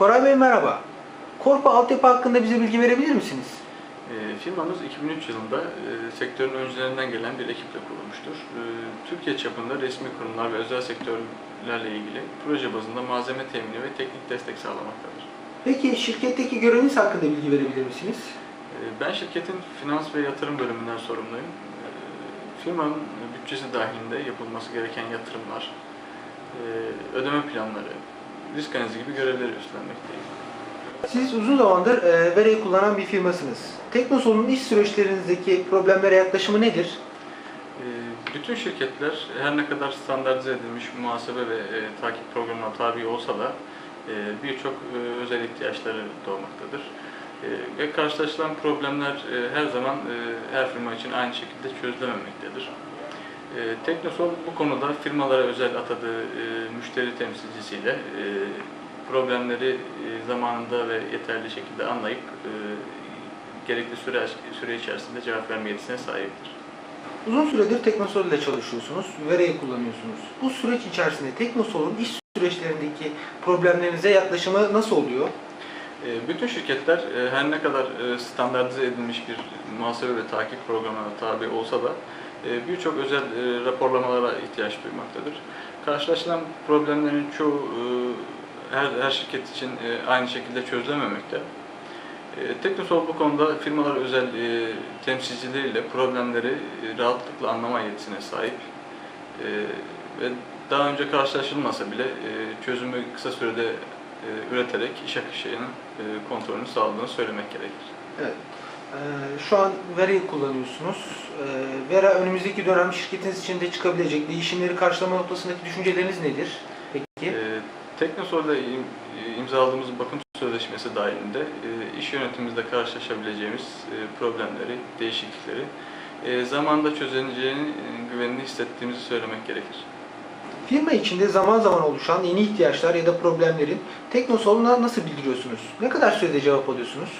Koray Bey merhaba. Korpa altyapı hakkında bize bilgi verebilir misiniz? E, firmamız 2003 yılında e, sektörün öncülerinden gelen bir ekiple kurulmuştur. E, Türkiye çapında resmi kurumlar ve özel sektörlerle ilgili proje bazında malzeme temini ve teknik destek sağlamaktadır. Peki şirketteki göreviniz hakkında bilgi verebilir misiniz? E, ben şirketin finans ve yatırım bölümünden sorumluyum. E, firmanın bütçesi dahilinde yapılması gereken yatırımlar, e, ödeme planları, risk analizi gibi görevleri üstlenmekteyim. Siz uzun zamandır e, Vera'yı kullanan bir firmasınız. Teknosol'un iş süreçlerinizdeki problemlere yaklaşımı nedir? E, Bütün şirketler her ne kadar standartize edilmiş muhasebe ve e, takip programına tabi olsa da e, birçok e, özel ihtiyaçları doğmaktadır. E, ve karşılaşılan problemler e, her zaman e, her firma için aynı şekilde çözülememektedir. E, Teknosol bu konuda firmalara özel atadığı e, müşteri temsilcisiyle e, problemleri e, zamanında ve yeterli şekilde anlayıp e, gerekli süre, süre içerisinde cevap verme yetisine sahiptir. Uzun süredir Teknosol ile çalışıyorsunuz, Vera'yı kullanıyorsunuz. Bu süreç içerisinde Teknosol'un iş süreçlerindeki problemlerinize yaklaşımı nasıl oluyor? Bütün şirketler her ne kadar standartize edilmiş bir muhasebe ve takip programına tabi olsa da birçok özel e, raporlamalara ihtiyaç duymaktadır. Karşılaşılan problemlerin çoğu e, her, her şirket için e, aynı şekilde çözülememekte. Teknosol bu konuda firmalar özel temsilcileriyle problemleri rahatlıkla anlama yetisine sahip ve daha önce karşılaşılmasa bile çözümü kısa sürede üreterek iş akışının kontrolünü sağladığını söylemek gerekir. Evet. Ee, şu an Vera'yı kullanıyorsunuz. Ee, Vera önümüzdeki dönem şirketiniz için de çıkabilecek değişimleri karşılama noktasındaki düşünceleriniz nedir? Peki. E, Teknosol'da im, imzaladığımız bakım sözleşmesi dahilinde e, iş yönetimimizde karşılaşabileceğimiz e, problemleri, değişiklikleri e, zamanda çözüleceğini e, güvenini hissettiğimizi söylemek gerekir. Firma içinde zaman zaman oluşan yeni ihtiyaçlar ya da problemlerin Teknosol'una nasıl bildiriyorsunuz? Ne kadar sürede cevap alıyorsunuz?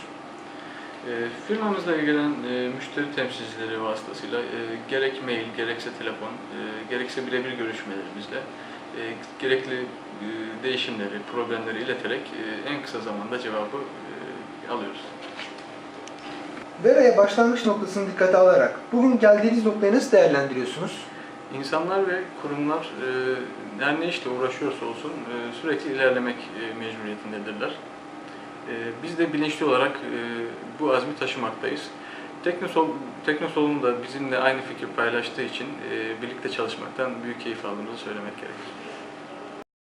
E, firmamızla ilgilenen e, müşteri temsilcileri vasıtasıyla e, gerek mail, gerekse telefon, e, gerekse birebir görüşmelerimizle e, gerekli e, değişimleri, problemleri ileterek e, en kısa zamanda cevabı e, alıyoruz. Vera'ya başlangıç noktasını dikkate alarak bugün geldiğiniz noktayı nasıl değerlendiriyorsunuz? İnsanlar ve kurumlar e, her ne işle uğraşıyorsa olsun e, sürekli ilerlemek e, mecburiyetindedirler. E, biz de bilinçli olarak e, bu azmi taşımaktayız. Teknosol, Teknosol'un da bizimle aynı fikir paylaştığı için e, birlikte çalışmaktan büyük keyif aldığımızı söylemek gerekir.